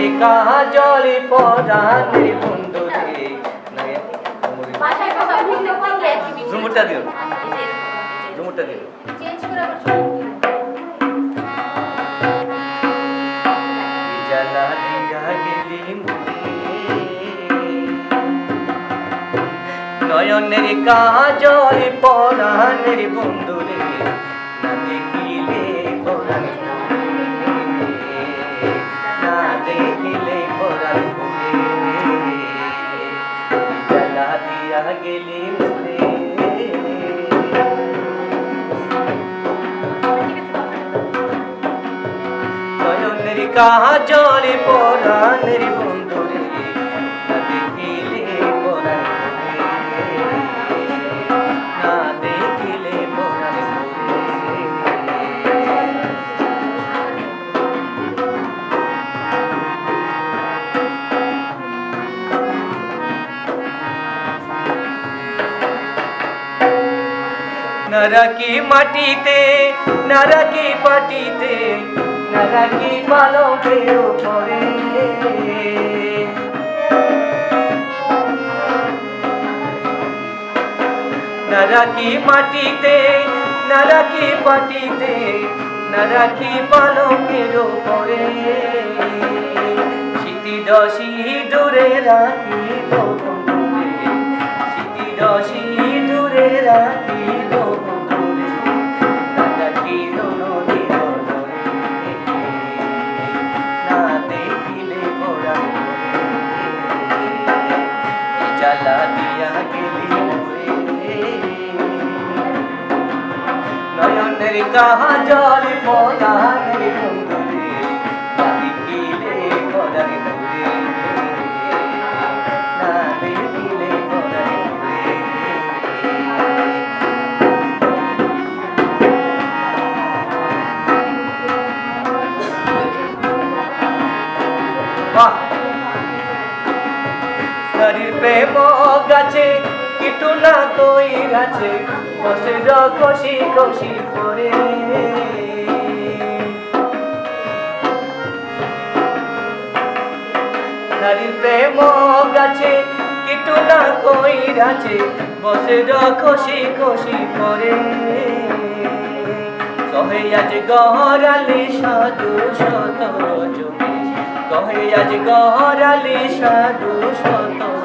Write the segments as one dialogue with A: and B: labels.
A: নয়নের কাজল পরাণের বন্ধু। ঝুমুরটা দিও।
B: এই যে এরকম, এই যে।
A: ঝুমুরটা। জ্বালা দিয়া গেলি নয়নের কাজল পরাণের বন্ধু রে না দেখিলে দিয়া গেলি মুরে নয়নের কাজল পরাণের বন্ধুরে নরকি মাটিতে, নরকি পাটিতে, নরকি পালকে উপরে। নরকি মাটিতে, নরকি পাটিতে, নরকি পালকের উপরে। শীতি দশি দূরে রাখি কাহা জল পদারে বন্ধুরে দেখিলে পড়ারে দূরে না দেখিলে শরীর প্রেম গাছে গাছে। বসে কষি কষি পরে নারীর প্রেম গাছে কিটু না কই গাছে বসে র কষি কষি পরে কহে আজ গহরালি সাধু শত জমি। কহে আজ গহরালি সাধু শত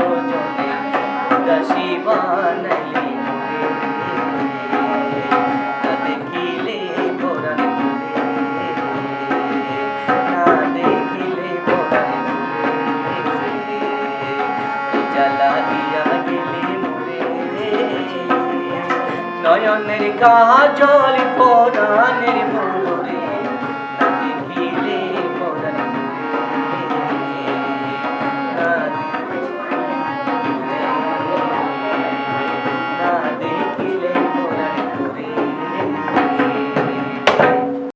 A: নয়নের কাজল পরাণের মন